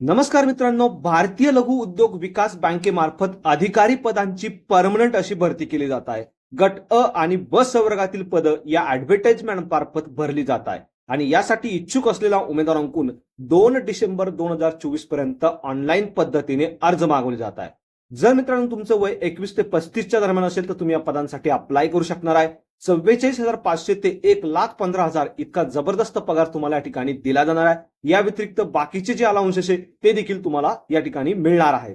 नमस्कार मित्रांनो भारतीय लघु उद्योग विकास बँकेमार्फत अधिकारी पदांची परमनंट अशी भरती केली जात आहे. गट अ आणि ब संवर्गातील पद या ऍडव्हर्टाइजमेंट मार्फत भरली जात आहे. आणि यासाठी इच्छुक असलेल्या उमेदवारांकून दोन डिसेंबर दोन हजार चोवीसपर्यंत ऑनलाईन पद्धतीने अर्ज मागवले जात आहे. जर मित्रांनो तुमचं वय एकवीस ते पस्तीसच्या दरम्यान असेल तर तुम्ही या पदांसाठी अप्लाय करू शकणार आहे. चव्वेचाळीस हजार पाचशे ते एक लाख पंधरा हजार इतका जबरदस्त पगार तुम्हाला या ठिकाणी दिला जाणार आहे. या व्यतिरिक्त बाकीचे जे अलाउन्सेस आहे ते देखील तुम्हाला या ठिकाणी मिळणार आहे.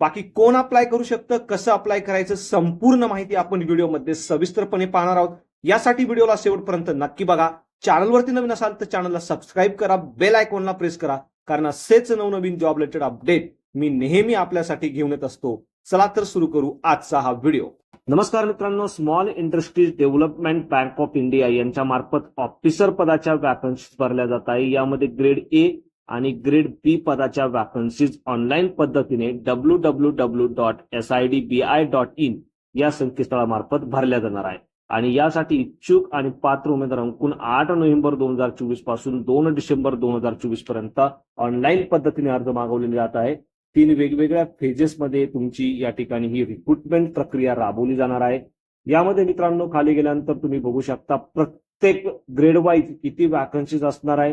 बाकी कोण अप्लाय करू शकतं कसं अप्लाय करायचं संपूर्ण माहिती आपण व्हिडिओमध्ये सविस्तरपणे पाहणार आहोत. यासाठी व्हिडिओला शेवटपर्यंत नक्की बघा. चॅनलवरती नवीन असाल तर चॅनलला सबस्क्राईब करा बेल आयकॉनला प्रेस करा कारण असेच नवनवीन जॉब रिलेटेड अपडेट मी नेहमी आपल्यासाठी घेऊन येत असतो. चला तर सुरू करू आजचा हा व्हिडिओ. नमस्कार मित्रांनो small industries development bank of India यांच्या मार्फत ऑफिसर पदाच्या वॅकन्सीज भरल्या जात आहे. यामध्ये ग्रेड ए आणि ग्रेड बी पदाच्या वॅकन्सीज ऑनलाईन पद्धतीने W W W dot S I D B I dot in या संकेतस्थळामार्फत भरल्या जाणार आहे. आणि यासाठी इच्छुक आणि पात्र उमेदवारांकडून आठ नोव्हेंबर दोन हजार चोवीसपासून दोन डिसेंबर दोन हजार चोवीसपर्यंत ऑनलाईन पद्धतीने अर्ज मागवलेले जात आहे. तीन वेगवेगळ्या फेजेसमध्ये तुमची या ठिकाणी ही रिक्रुटमेंट प्रक्रिया राबवली जाणार आहे. यामध्ये मित्रांनो खाली गेल्यानंतर तुम्ही बघू शकता प्रत्येक ग्रेड वाईज किती वॅकन्सीज असणार आहे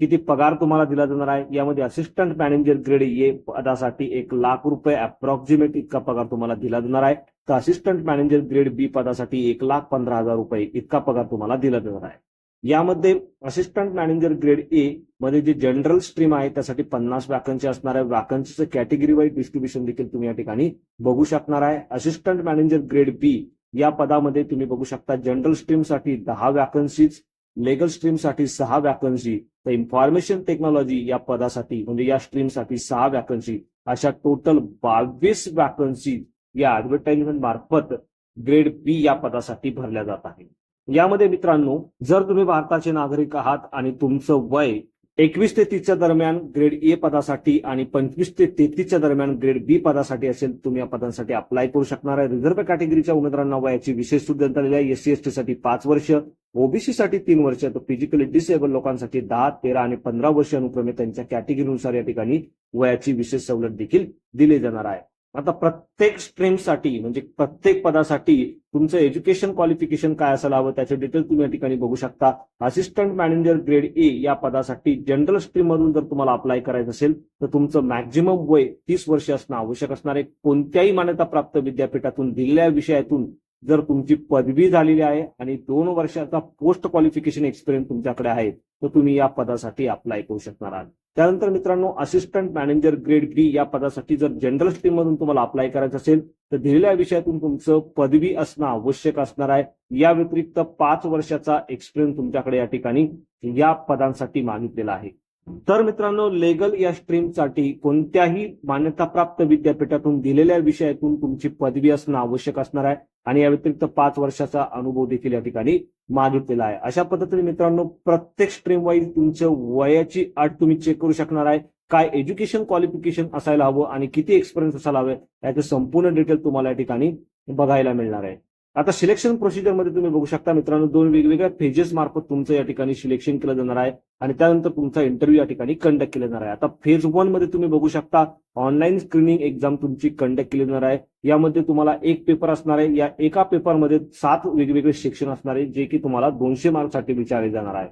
किती पगार तुम्हाला दिला जाणार आहे. यामध्ये असिस्टंट मॅनेजर ग्रेड ए पदासाठी एक लाख रुपये अप्रॉक्सिमेट इतका पगार तुम्हाला दिला जाणार आहे. तर असिस्टंट मॅनेजर ग्रेड बी पदासाठी एक लाख पंधरा हजार रुपये इतका पगार तुम्हाला दिला जाणार आहे. यामध्ये असिस्टंट मॅनेजर ग्रेड ए मध्ये जे जनरल स्ट्रीम आहे त्यासाठी पन्नास वॅकन्सी असणार आहे. वॅकन्सीचं कॅटेगरी वाईज डिस्ट्रीब्युशन देखील तुम्ही या ठिकाणी बघू शकणार आहे. असिस्टंट मॅनेजर ग्रेड बी या पदामध्ये तुम्ही बघू शकता जनरल स्ट्रीमसाठी दहा वॅकन्सीज लेगल स्ट्रीमसाठी सहा वॅकन्सी तर इन्फॉर्मेशन टेक्नॉलॉजी या पदासाठी म्हणजे या स्ट्रीमसाठी सहा वॅकन्सी अशा टोटल बावीस वॅकन्सी या ऍडव्हर्टाइजमेंट मार्फत ग्रेड बी या पदासाठी भरल्या जात आहे यामध्ये मित्रांनो जर तुम्ही भारताचे नागरिक आहात आणि तुमचं वय एकवीस ते तीसच्या दरम्यान ग्रेड ए पदासाठी आणि पंचवीस ते तेहतीसच्या दरम्यान ग्रेड बी पदासाठी असेल तुम्ही या पदांसाठी अप्लाय करू शकणार आहे. रिझर्व्ह कॅटेगरीच्या उमेदवारांना वयाची विशेष सुद्धा देण्यात आलेली आहे. एससी एसटी साठी पाच वर्ष ओबीसी साठी तीन वर्ष तर फिजिकली डिसेबल लोकांसाठी दहा तेरा आणि पंधरा वर्ष अनुक्रमे त्यांच्या कॅटेगरीनुसार या ठिकाणी वयाची विशेष सवलत देखील दिली जाणार आहे. आता प्रत्येक स्ट्रीमसाठी म्हणजे प्रत्येक पदासाठी तुमचं एज्युकेशन क्वालिफिकेशन काय असायला हवं त्याचे डिटेल तुम्ही या ठिकाणी बघू शकता. असिस्टंट मॅनेजर ग्रेड ए या पदासाठी जनरल स्ट्रीम मधून जर तुम्हाला अप्लाय करायचं असेल तर तुमचं मॅक्झिमम वय तीस वर्ष असणं आवश्यक असणार आहे. कोणत्याही मान्यताप्राप्त विद्यापीठातून दिलेल्या विषयातून जर तुमची पदवी झालेली आहे आणि दोन वर्षाचा पोस्ट क्वालिफिकेशन एक्सपिरियन्स तुमच्याकडे आहे तर तुम्ही या पदासाठी अप्लाय करू शकणार आहात. त्यानंतर मित्रांनो असिस्टंट मॅनेजर ग्रेड बी या पदासाठी जर जनरल स्ट्रीम मधून तुम्हाला अप्लाय करायचं असेल तर दिलेल्या विषयातून तुमचं पदवी असणं आवश्यक असणार आहे. या व्यतिरिक्त पाच वर्षाचा एक्सपिरियन्स तुमच्याकडे या ठिकाणी या पदांसाठी मागितलेला आहे. तर मित्रांनो लेगल या स्ट्रीमसाठी कोणत्याही मान्यताप्राप्त विद्यापीठातून दिलेल्या विषयातून तुमची पदवी असणं आवश्यक असणार आहे आणि या व्यतिरिक्त पाच वर्षाचा अनुभव देखील या ठिकाणी मागितलेला आहे. अशा पद्धतीने मित्रांनो प्रत्येक स्ट्रीम वाईज तुमच्या वयाची अट तुम्ही चेक करू शकणार आहे. काय एज्युकेशन क्वालिफिकेशन असायला हवं आणि किती एक्सपिरियन्स असायला हवं याचं संपूर्ण डिटेल तुम्हाला या ठिकाणी बघायला मिळणार आहे. आता सिलेक्शन प्रोसिजरमध्ये तुम्ही बघू शकता मित्रांनो दोन वेगवेगळ्या फेजेस मार्फत तुमचं या ठिकाणी सिलेक्शन केलं जाणार आहे आणि त्यानंतर तुमचा इंटरव्ह्यू या ठिकाणी कंडक्ट केला जाणार आहे. आता फेज वनमध्ये तुम्ही बघू शकता ऑनलाईन स्क्रीनिंग एक्झाम तुमची कंडक्ट केली जाणार आहे. यामध्ये तुम्हाला एक पेपर असणार आहे. या एका पेपरमध्ये सात वेगवेगळे सेक्शन असणार आहे जे की तुम्हाला दोनशे मार्कसाठी विचारले जाणार आहे.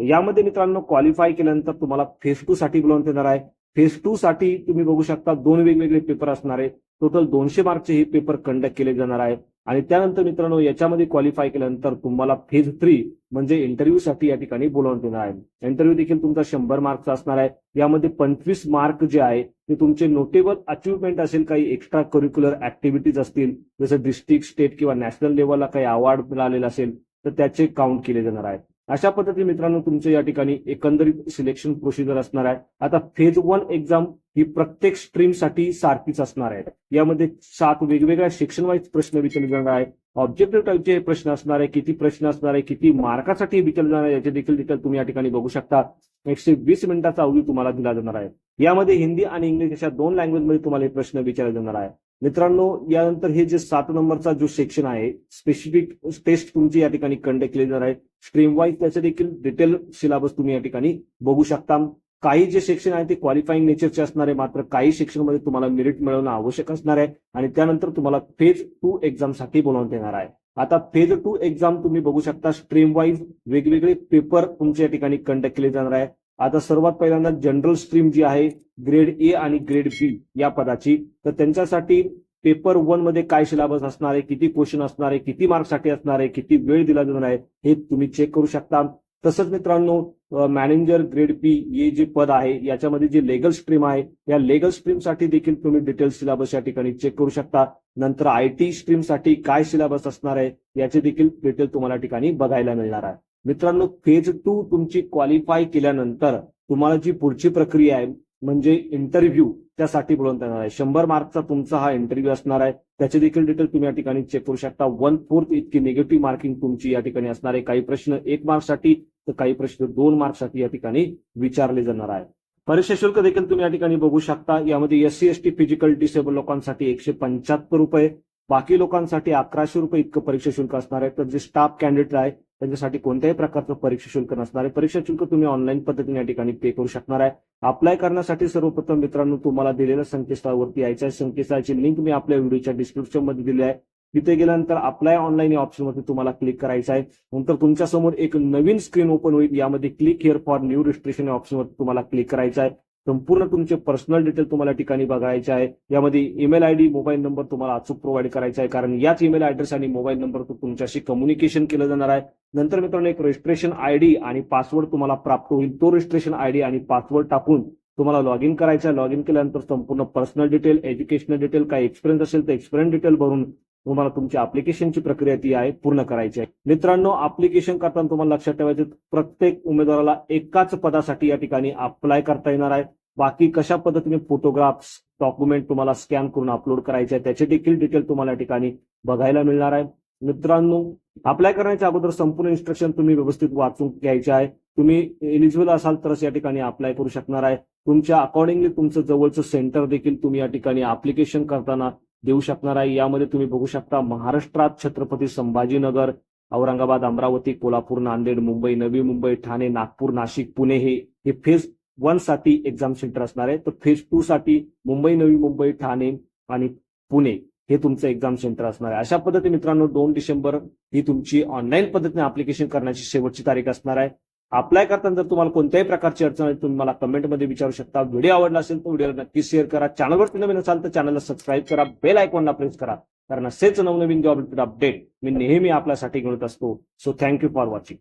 यामध्ये मित्रांनो क्वालिफाय केल्यानंतर तुम्हाला फेज टू साठी बोलवण्यात येणार आहे. फेज टू साठी तुम्ही बघू शकता दोन वेगवेगळे पेपर असणार आहे. टोटल दोनशे मार्कचे हे पेपर कंडक्ट केले जाणार आहे. आणि त्यानंतर मित्रांनो याच्यामध्ये क्वालिफाय केल्यानंतर तुम्हाला फेज थ्री म्हणजे इंटरव्ह्यू साठी या ठिकाणी बोलवण्यात येणार आहे. इंटरव्ह्यू देखील तुमचा शंभर मार्कचा असणार आहे. यामध्ये पंचवीस मार्क जे आहे ते तुमचे नोटेबल अचिव्हमेंट असेल काही एक्स्ट्रा करिक्युलर ऍक्टिव्हिटीज असतील जसं डिस्ट्रिक्ट स्टेट किंवा नॅशनल लेवलला काही अवॉर्ड मिळालेला असेल तर त्याचे काउंट केले जाणार आहे. अशा पद्धतीने मित्रांनो तुमचं या ठिकाणी एकंदरीत सिलेक्शन प्रोसिजर असणार आहे. आता फेज वन एक्झाम ही प्रत्येक स्ट्रीमसाठी सारखीच असणार आहे. यामध्ये सात वेगवेगळ्या सेक्शन वाईज प्रश्न विचारले जाणार आहे. ऑब्जेक्टिव्ह टाईपचे प्रश्न असणार आहे. किती प्रश्न असणार आहे? किती मार्कासाठी विचारले जाणार आहे? याचे देखील डिटेल तुम्ही या ठिकाणी बघू शकता. एकशे वीस मिनिटाचा अवधी तुम्हाला दिला जाणार आहे. यामध्ये हिंदी आणि इंग्लिश अशा दोन लँग्वेजमध्ये तुम्हाला हे प्रश्न विचारले जाणार आहे. मित्रांनो यानंतर हे जे सात नंबरचा जो सेक्शन आहे स्पेसिफिक टेस्ट तुमची या ठिकाणी कंडक्ट केली जाणार आहे. स्ट्रीम वाईज त्याचे देखील डिटेल सिलेबस तुम्ही या ठिकाणी बघू शकता. काही जे सेक्शन आहे ते क्वालिफाईंग नेचरचे असणार आहे मात्र काही सेक्शनमध्ये तुम्हाला मेरिट मिळवणं आवश्यक असणार आहे. आणि त्यानंतर तुम्हाला फेज टू एक्झामसाठी बोलावून देणार आहे. आता फेज टू एक्झाम तुम्ही बघू शकता. स्ट्रीम वाईज वेगवेगळे पेपर तुमच्या या ठिकाणी कंडक्ट केले जाणार आहे. आता सर्वात पहिल्यांदा जनरल स्ट्रीम जी आहे ग्रेड ए आणि ग्रेड बी या पदाची तर त्यांच्यासाठी पेपर वनमध्ये काय सिलेबस असणार आहे किती क्वेश्चन असणार आहे किती मार्कसाठी असणार आहे किती वेळ दिला जाणार आहे हे तुम्ही चेक करू शकता. तसंच मित्रांनो मॅनेजर ग्रेड पी हे जे पद आहे याच्यामध्ये जे लेगल स्ट्रीम आहे या लेगल स्ट्रीमसाठी देखील तुम्ही डिटेल सिलेबस या ठिकाणी चेक करू शकता. नंतर आय टी स्ट्रीमसाठी काय सिलेबस असणार आहे याचे देखील डिटेल तुम्हाला ठिकाणी बघायला मिळणार आहे. मित्रांनो फेज टू तुमची क्वालिफाय केल्यानंतर तुम्हाला जी पुढची प्रक्रिया आहे म्हणजे इंटरव्ह्यू त्यासाठी बोलवण्यात येणार आहे. शंभर मार्कचा तुमचा हा इंटरव्ह्यू असणार आहे. त्याचे देखील डिटेल तुम्ही या ठिकाणी चेक करू शकता. वन फोर्थ इतकी निगेटिव्ह मार्किंग तुमची या ठिकाणी असणार आहे. काही प्रश्न एक मार्कसाठी तर काही प्रश्न दोन मार्कसाठी या ठिकाणी विचारले जाणार आहे. परीक्षा शुल्क देखील तुम्ही या ठिकाणी बघू शकता. यामध्ये S C S T physical disable लोकांसाठी एकशे पंच्याहत्तर रुपये बाकी लोकांसाठी अकराशे रुपये इतकं परीक्षा शुल्क असणार आहे. तर जे स्टाफ कॅन्डिडेट आहे त्यांच्यासाठी कोणत्याही प्रकारचं परीक्षा शुल्क नसणार आहे. परीक्षा शुल्क तुम्ही ऑनलाईन पद्धतीने या ठिकाणी पे करू शकणार आहे. अप्लाय करण्यासाठी सर्वप्रथम मित्रांनो तुम्हाला दिलेल्या संकेतस्थळावरती यायचं आहे. संकेतस्थळाची लिंक मी आपल्या व्हिडिओच्या डिस्क्रिप्शनमध्ये दिली आहे. तिथे गेल्यानंतर अप्लाय ऑनलाईन या ऑप्शनवरती तुम्हाला क्लिक करायचं आहे. नंतर तुमच्यासमोर एक नवीन स्क्रीन ओपन होईल. यामध्ये click here for new registration या ऑप्शनवरती तुम्हाला क्लिक करायचं आहे. संपूर्ण तुमचे पर्सनल डिटेल तुम्हाला ठिकाणी बघायचे आहे. यामध्ये ईमेल आयडी मोबाईल नंबर तुम्हाला अचूक प्रोव्हाइड करायचा आहे. कारण याच ईमेल ऍड्रेस आणि मोबाईल नंबर तुमच्याशी कम्युनिकेशन केलं जाणार आहे. नंतर मित्रांनो एक रजिस्ट्रेशन आयडी आणि पासवर्ड तुम्हाला प्राप्त होईल. तो रजिस्ट्रेशन आय डी आणि पासवर्ड टाकून तुम्हाला लॉग इन करायचं आहे. लॉग इन केल्यानंतर संपूर्ण पर्सनल डिटेल एज्युकेशनल डिटेल काय एक्सपिरियन्स असेल तर एक्सपिरियन्स डिटेल भरून तुम्हाला तुमची अप्लिकेशनची प्रक्रिया ती आहे पूर्ण करायची आहे. मित्रांनो अप्लिकेशन करताना तुम्हाला लक्षात ठेवायचं प्रत्येक उमेदवाराला एकाच पदासाठी या ठिकाणी अप्लाय करता येणार आहे. बाकी कशा पद्धतीने फोटोग्राफ्स डॉक्युमेंट तुम्हाला स्कॅन करून अपलोड करायचे आहे त्याचे देखील डिटेल तुम्हाला या ठिकाणी बघायला मिळणार आहे. मित्रांनो अप्लाय करण्याच्या अगोदर संपूर्ण इन्स्ट्रक्शन तुम्ही व्यवस्थित वाचून घ्यायचे आहे. तुम्ही एलिजिबल असाल तरच या ठिकाणी अप्लाय करू शकणार आहे. तुमच्या अकॉर्डिंगली तुमचं जवळचं सेंटर देखील तुम्ही या ठिकाणी अप्लिकेशन करताना देऊ शकणार आहे. यामध्ये तुम्ही बघू शकता महाराष्ट्रात छत्रपती संभाजीनगर औरंगाबाद अमरावती कोल्हापूर नांदेड मुंबई नवी मुंबई ठाणे नागपूर नाशिक पुणे हे हे फेज वनसाठी एक्झाम सेंटर असणार आहे. तर फेज टू साठी मुंबई नवी मुंबई ठाणे आणि पुणे हे तुमचं एक्झाम सेंटर असणार आहे. अशा पद्धतीने मित्रांनो दोन डिसेंबर ही तुमची ऑनलाईन पद्धतीने अप्लिकेशन करण्याची शेवटची तारीख असणार आहे. अप्लाय करताना जर तुम्हाला कोणत्याही प्रकारची अडचण आली तुम्ही मला कमेंटमध्ये विचारू शकता. व्हिडिओ आवडला असेल तर व्हिडिओला नक्की शेअर करा. चॅनलवरती नवीन असाल तर चॅनलला सबस्क्राईब करा. बेल आयकॉनला प्रेस करा. कारण असेच नवनवीन जॉब अपडेट मी नेहमी आपल्यासाठी घेऊन असतो. So thank you for watching